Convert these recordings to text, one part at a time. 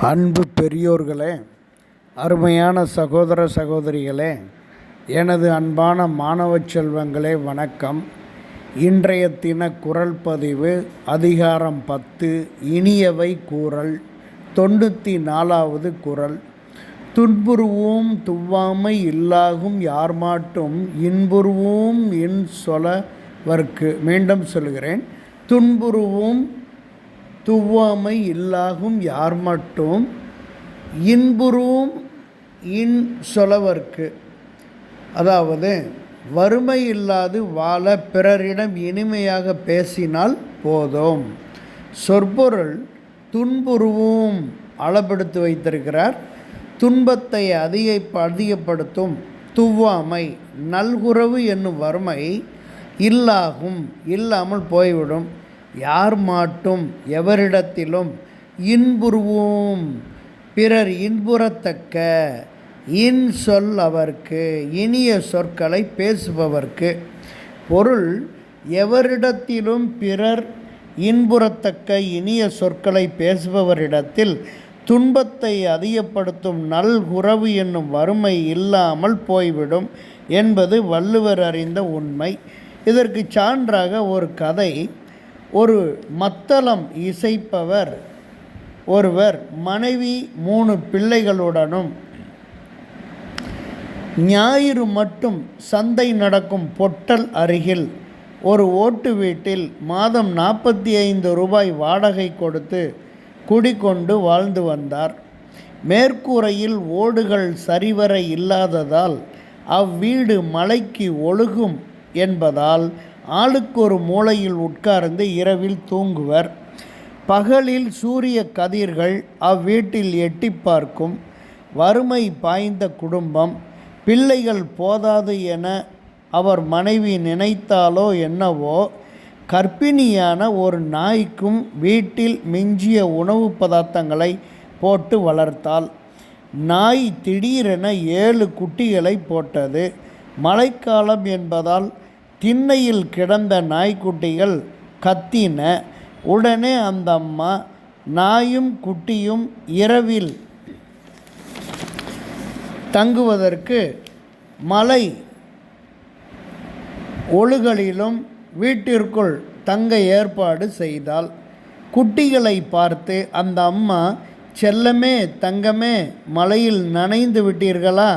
அன்பு பெரியோர்களே அருமையான சகோதர சகோதரிகளே எனது அன்பான மாணவ செல்வங்களே வணக்கம். இன்றைய தின குரல் பதிவு அதிகாரம் பத்து இனியவை கூறல் தொண்ணூற்றி நாலாவது குரல். துன்புறுவோம் துவ்வாமை இல்லாகும் யார் மாட்டும் இன்புறுவோம் இன் சொலவர்க்கு. மீண்டும் சொல்கிறேன். துன்புறுவோம் துவ்வாமை இல்லாகும் யார் மட்டும்? இன்புறும் இன் சொலவர்க்கு. அதாவது வறுமை இல்லாது வாழ பிறரிடம் இனிமையாக பேசினால் போதும். சொற்பொருள் துன்புருவும் அளப்படுத்தி வைத்திருக்கிறார். துன்பத்தை அதிக அதிகப்படுத்தும் துவ்வாமை நல்குறவு என்னும் வறுமை இல்லாகும் இல்லாமல் போய்விடும். யார் மாட்டும் எவரிடத்திலும் இன்புறுவோம். பிறர் இன்புறத்தக்க இன் சொல் அவர்க்கு இனிய சொற்களை பேசுபவர்க்கு. பொருள் எவரிடத்திலும் பிறர் இன்புறத்தக்க இனிய சொற்களை பேசுபவரிடத்தில் துன்பத்தை அதிகப்படுத்தும் நல்குறவு என்னும் வறுமை இல்லாமல் போய்விடும் என்பது வள்ளுவர் அறிந்த உண்மை. இதற்கு சான்றாக ஒரு கதை ஒரு மத்தளம் இசைப்பவர் ஒருவர் மனைவி மூணு பிள்ளைகளுடனும். ஞாயிறு மட்டும் சந்தை நடக்கும் பொட்டல் அருகில் ஒரு ஓட்டு வீட்டில் மாதம் நாற்பத்தி ஐந்து ரூபாய் வாடகை கொடுத்து குடிக்கொண்டு வாழ்ந்து வந்தார். மேற்கூரையில் ஓடுகள் சரிவர இல்லாததால் அவ்வீடு மலைக்கு ஒழுகும் என்பதால் ஆளுக்கு ஒரு மூலையில் உட்கார்ந்து இரவில் தூங்குவர். பகலில் சூரிய கதிர்கள் அவ்வீட்டில் எட்டி பார்க்கும். வறுமை பாய்ந்த குடும்பம் பிள்ளைகள் போதாது என அவர் மனைவி நினைத்தாலோ என்னவோ கர்ப்பிணியான ஒரு நாய்க்கும் வீட்டில் மிஞ்சிய உணவு பதார்த்தங்களை போட்டு வளர்த்தாள். நாய் திடீரென ஏழு குட்டிகளை போட்டது. மழைக்காலம் என்பதால் திண்ணையில் கிடந்த நாய்க்குட்டிகள் கத்தின. உடனே அந்த அம்மா நாயும் குட்டியும் இரவில் தங்குவதற்கு மலை ஒழுகலிலும் வீட்டிற்குள் தங்க ஏற்பாடு செய்தால் குட்டிகளை பார்த்து அந்த அம்மா செல்லமே தங்கமே மலையில் நனைந்து விட்டீர்களா?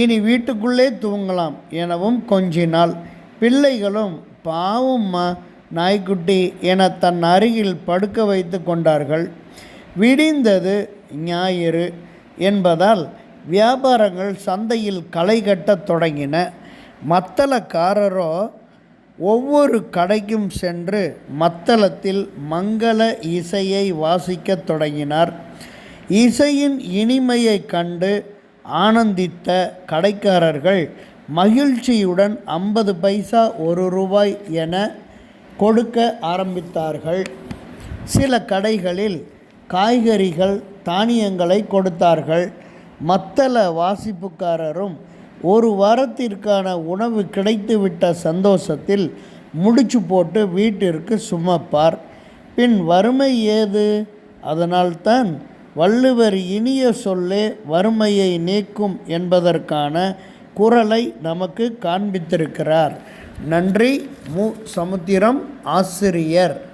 இனி வீட்டுக்குள்ளே தூங்கலாம் எனவும் கொஞ்சினாள். பிள்ளைகளும் பாவம்மா நாய்க்குட்டி என தன் அருகில் படுக்க வைத்து கொண்டார்கள். விடிந்தது ஞாயிறு என்பதால் வியாபாரங்கள் சந்தையில் களை கட்டத் தொடங்கின. மத்தளக்காரரோ ஒவ்வொரு கடைக்கும் சென்று மத்தளத்தில் மங்கள இசையை வாசிக்கத் தொடங்கினார். இசையின் இனிமையை கண்டு ஆனந்தித்த கடைக்காரர்கள் மகிழ்ச்சியுடன் ஐம்பது பைசா ஒரு ரூபாய் என கொடுக்க ஆரம்பித்தார்கள். சில கடைகளில் காய்கறிகள் தானியங்களை கொடுத்தார்கள். மத்தள வாசிப்புக்காரரும் ஒரு வாரத்திற்கான உணவு கிடைத்துவிட்ட சந்தோஷத்தில் முடிச்சு போட்டு வீட்டிற்கு சுமப்பார். பின் வறுமை ஏது? அதனால்தான் வள்ளுவர் இனிய சொல்லே வறுமையை நீக்கும் என்பதற்கான குரலை நமக்கு காண்பித்திருக்கிறார். நன்றி மு. சமுத்திரம் ஆசிரியர்.